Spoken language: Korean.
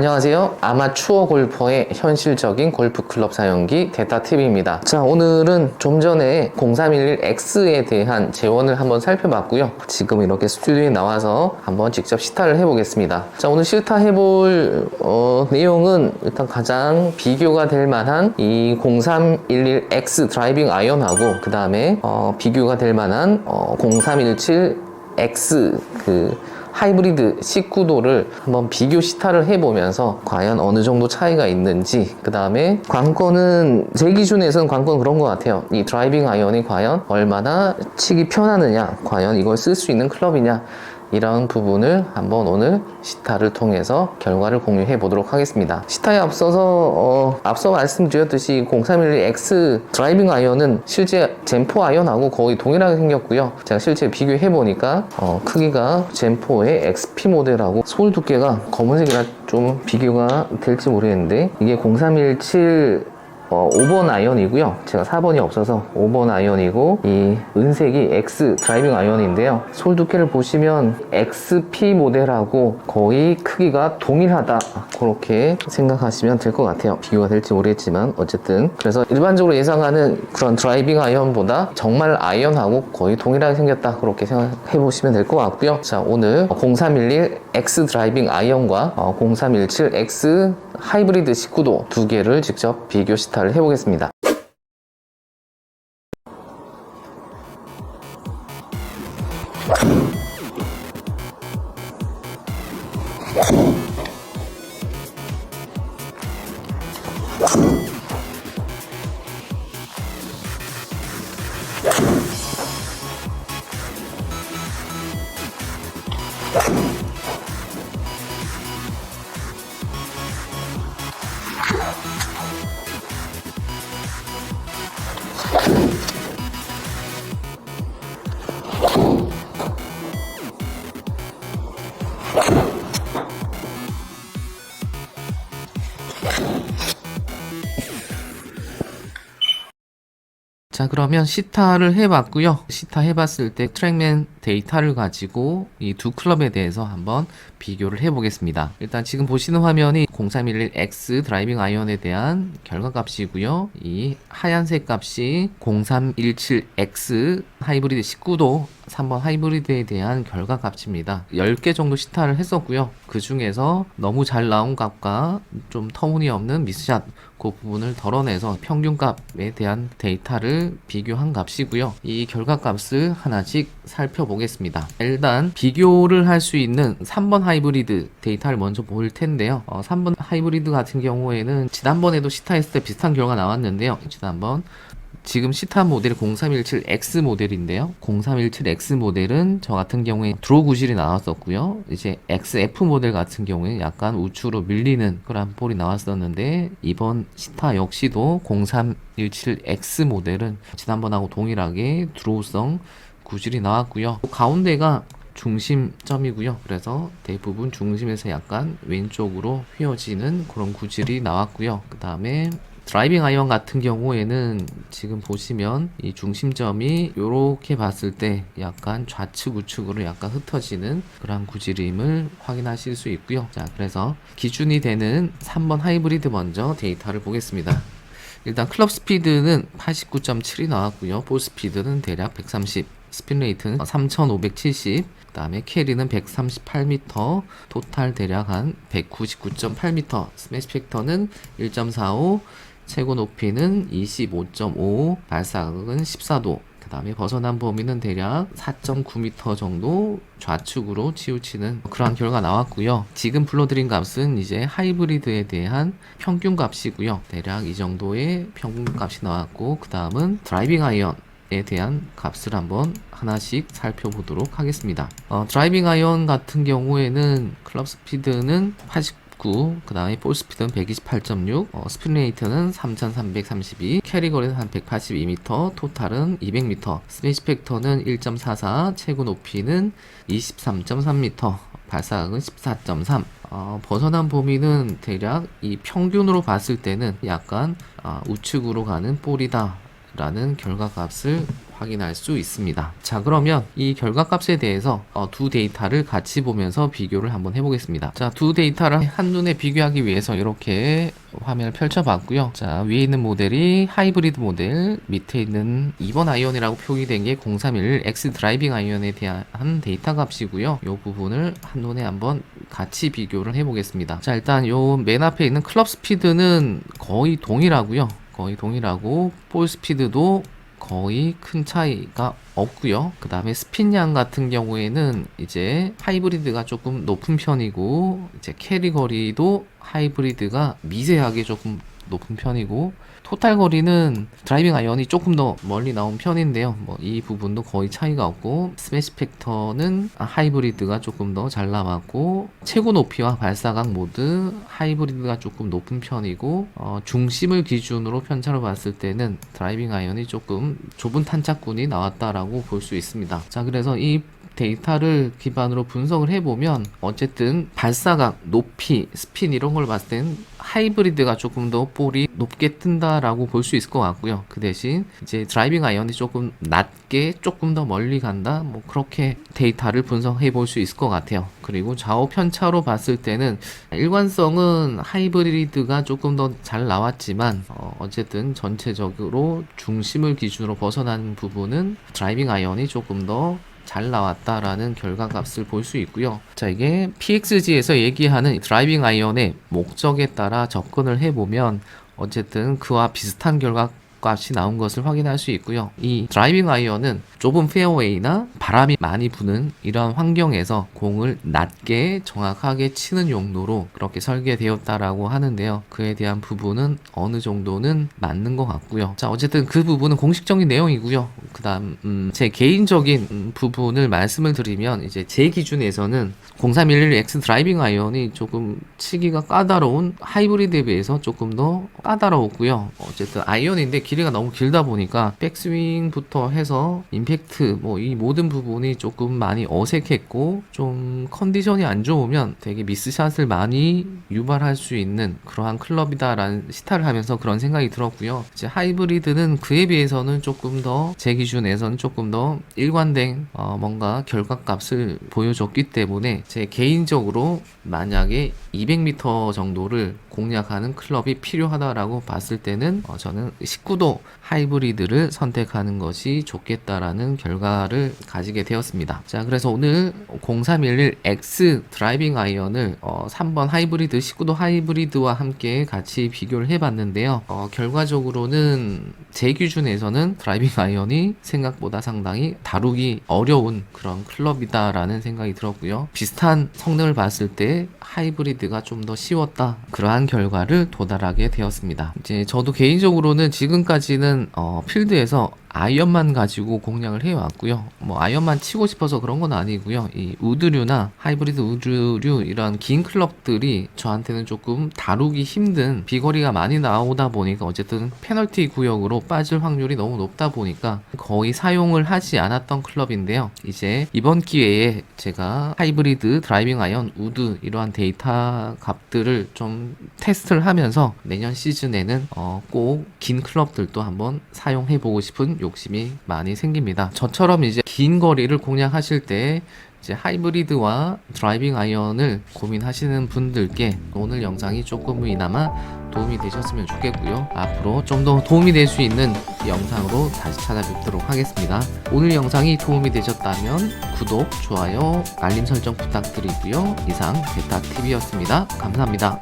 안녕하세요. 아마추어 골퍼의 현실적인 골프 클럽 사용기 데이터TV입니다. 자, 오늘은 좀 전에 0311X에 대한 재원을 한번 살펴봤고요. 지금 이렇게 스튜디오에 나와서 한번 직접 시타를 해보겠습니다. 자, 오늘 시타 해볼 어, 내용은 일단 가장 비교가 될 만한 이 0311X 드라이빙 아이언하고 그 다음에 어, 비교가 될 만한 어, 0317X 그 하이브리드 19도를 한번 비교 시타를 해보면서 과연 어느 정도 차이가 있는지 그 다음에 관건은 제 기준에서는 관건 그런 것 같아요. 이 드라이빙 아이언이 과연 얼마나 치기 편하느냐 과연 이걸 쓸 수 있는 클럽이냐 이런 부분을 한번 오늘 시타를 통해서 결과를 공유해 보도록 하겠습니다. 시타에 앞서서 어, 앞서 말씀드렸듯이 0311X 드라이빙 아이언은 실제 젠포 아이언하고 거의 동일하게 생겼고요. 제가 실제 비교해 보니까 어, 크기가 젠포의 XP 모델하고 솔 두께가 검은색이라 좀 비교가 될지 모르겠는데 이게 0317 어, 5번 아이언이고요. 제가 4번이 없어서 5번 아이언이고 이 은색이 X 드라이빙 아이언인데요. 솔 두께를 보시면 XP 모델하고 거의 크기가 동일하다. 그렇게 생각하시면 될 것 같아요. 비교가 될지 모르겠지만 어쨌든 그래서 일반적으로 예상하는 그런 드라이빙 아이언보다 정말 아이언하고 거의 동일하게 생겼다. 그렇게 생각해 보시면 될 것 같고요. 자 오늘 0311 X 드라이빙 아이언과 0317 X 하이브리드 19도 두 개를 직접 비교 시타를 해보겠습니다. 자 그러면 시타를 해봤고요. 시타 해봤을 때 트랙맨 데이터를 가지고 이 두 클럽에 대해서 한번 비교를 해보겠습니다 일단 지금 보시는 화면이 0311X 드라이빙 아이언에 대한 결과 값이고요 이 하얀색 값이 0317X 하이브리드 19도 3번 하이브리드에 대한 결과 값입니다 10개 정도 시타를 했었고요 그 중에서 너무 잘 나온 값과 좀 터무니없는 미스샷 그 부분을 덜어내서 평균 값에 대한 데이터를 비교한 값이고요. 이 결과 값을 하나씩 살펴보겠습니다. 일단 비교를 할 수 있는 3번 하이브리드 데이터를 먼저 볼 텐데요. 어, 3번 하이브리드 같은 경우에는 지난번에도 시타했을 때 비슷한 결과가 나왔는데요. 지난번 지금 시타 모델이 0317X 모델인데요. 0317X 모델은 저 같은 경우에 드로 구실이 나왔었고요. 이제 XF 모델 같은 경우에 약간 우측으로 밀리는 그런 볼이 나왔었는데 이번 시타 역시도 0317X 모델은 지난번하고 동일하게 드로우성 구실이 나왔고요. 가운데가 중심점이고요. 그래서 대부분 중심에서 약간 왼쪽으로 휘어지는 그런 구질이 나왔고요. 그 다음에 드라이빙 아이언 같은 경우에는 지금 보시면 이 중심점이 이렇게 봤을 때 약간 좌측 우측으로 약간 흩어지는 그런 구질임을 확인하실 수 있고요. 자, 그래서 기준이 되는 3번 하이브리드 먼저 데이터를 보겠습니다. 일단 클럽 스피드는 89.7이 나왔고요. 볼 스피드는 대략 130, 스핀 레이트는 3570, 그 다음에 캐리는 138m, 토탈 대략 한 199.8m, 스매시 팩터는 1.45, 최고 높이는 25.5, 발사각은 14도, 그 다음에 벗어난 범위는 대략 4.9m 정도 좌측으로 치우치는 그러한 결과가 나왔고요. 지금 불러드린 값은 이제 하이브리드에 대한 평균 값이고요. 대략 이 정도의 평균 값이 나왔고, 그 다음은 드라이빙 아이언, 에 대한 값을 한번 하나씩 살펴보도록 하겠습니다. 어, 드라이빙 아이언 같은 경우에는 클럽 스피드는 89, 그 다음에 볼 스피드는 128.6, 어, 스핀 레이트는 3332, 캐리 거리는 한 182m, 토탈은 200m, 스매시 팩터는 1.44, 최고 높이는 23.3m, 발사각은 14.3, 어, 벗어난 범위는 대략 이 평균으로 봤을 때는 약간 어, 우측으로 가는 볼이다 라는 결과값을 확인할 수 있습니다. 자, 그러면 이 결과값에 대해서 어, 두 데이터를 같이 보면서 비교를 한번 해보겠습니다. 자, 두 데이터를 한눈에 비교하기 위해서 이렇게 화면을 펼쳐봤고요. 자, 위에 있는 모델이 하이브리드 모델, 밑에 있는 2번 아이언이라고 표기된 게 031 X 드라이빙 아이언에 대한 데이터 값이고요. 이 부분을 한눈에 한번 같이 비교를 해보겠습니다. 자, 일단 요 맨 앞에 있는 클럽 스피드는 거의 동일하고요. 거의 동일하고 볼 스피드도 거의 큰 차이가 없고요. 그 다음에 스핀량 같은 경우에는 이제 하이브리드가 조금 높은 편이고 이제 캐리 거리도 하이브리드가 미세하게 조금 높은 편이고 토탈 거리는 드라이빙 아이언이 조금 더 멀리 나온 편인데요. 뭐 이 부분도 거의 차이가 없고 스매시 팩터는 하이브리드가 조금 더잘 나왔고 최고 높이와 발사각 모드 하이브리드가 조금 높은 편이고 어, 중심을 기준으로 편차로 봤을 때는 드라이빙 아이언이 조금 좁은 탄착군이 나왔다라고 볼 수 있습니다. 자 그래서 이 데이터를 기반으로 분석을 해보면 어쨌든 발사각, 높이, 스핀 이런 걸 봤을 땐 하이브리드가 조금 더 볼이 높게 뜬다라고 볼 수 있을 것 같고요. 그 대신 이제 드라이빙 아이언이 조금 낮게 조금 더 멀리 간다. 뭐 그렇게 데이터를 분석해 볼 수 있을 것 같아요. 그리고 좌우 편차로 봤을 때는 일관성은 하이브리드가 조금 더 잘 나왔지만 어, 어쨌든 전체적으로 중심을 기준으로 벗어난 부분은 드라이빙 아이언이 조금 더 잘 나왔다라는 결과값을 볼 수 있고요. 자, 이게 PXG에서 얘기하는 드라이빙 아이언의 목적에 따라 접근을 해보면 어쨌든 그와 비슷한 결과 값이 나온 것을 확인할 수 있고요. 이 드라이빙 아이언은 좁은 페어웨이나 바람이 많이 부는 이런 환경에서 공을 낮게 정확하게 치는 용도로 그렇게 설계되었다라고 하는데요. 그에 대한 부분은 어느 정도는 맞는 것 같고요. 자, 어쨌든 그 부분은 공식적인 내용이고요. 그다음 음, 제 개인적인 음, 부분을 말씀을 드리면 이제 제 기준에서는 0311X 드라이빙 아이언이 조금 치기가 까다로운 하이브리드에 비해서 조금 더 까다로웠고요. 어쨌든 아이언인데 길이가 너무 길다 보니까 백스윙부터 해서 임팩트 뭐 이 모든 부분이 조금 많이 어색했고 좀 컨디션이 안 좋으면 되게 미스샷을 많이 유발할 수 있는 그러한 클럽이다라는 시타를 하면서 그런 생각이 들었고요. 이제 하이브리드는 그에 비해서는 조금 더 제 기준에서는 조금 더 일관된 어 뭔가 결과값을 보여줬기 때문에 제 개인적으로 만약에 200m 정도를 공략하는 클럽이 필요하다라고 봤을 때는 어 저는 19도 하이브리드를 선택하는 것이 좋겠다라는 결과를 가지게 되었습니다. 자, 그래서 오늘 0311X 드라이빙 아이언을 어 3번 하이브리드 19도 하이브리드와 함께 같이 비교를 해봤는데요. 어 결과적으로는 제 기준에서는 드라이빙 아이언이 생각보다 상당히 다루기 어려운 그런 클럽이다라는 생각이 들었고요. 비슷한 성능을 봤을 때 하이브리드가 좀 더 쉬웠다. 그러한 결과를 도달하게 되었습니다. 이제 저도 개인적으로는 지금까지는 어, 필드에서 아이언만 가지고 공략을 해왔고요. 뭐 아이언만 치고 싶어서 그런 건 아니고요. 이 우드류나 하이브리드 우드류 이런 긴 클럽들이 저한테는 조금 다루기 힘든 비거리가 많이 나오다 보니까 어쨌든 페널티 구역으로 빠질 확률이 너무 높다 보니까 거의 사용을 하지 않았던 클럽인데요. 이제 이번 기회에 제가 하이브리드 드라이빙 아이언 우드 이러한 데이터 값들을 좀 테스트를 하면서 내년 시즌에는 어, 꼭 긴 클럽들도 한번 사용해 보고 싶은 욕심이 많이 생깁니다. 저처럼 이제 긴 거리를 공략하실 때 이제 하이브리드와 드라이빙 아이언을 고민하시는 분들께 오늘 영상이 조금이나마 도움이 되셨으면 좋겠고요. 앞으로 좀 더 도움이 될 수 있는 영상으로 다시 찾아뵙도록 하겠습니다. 오늘 영상이 도움이 되셨다면 구독, 좋아요, 알림 설정 부탁드리고요. 이상 베타TV였습니다. 감사합니다.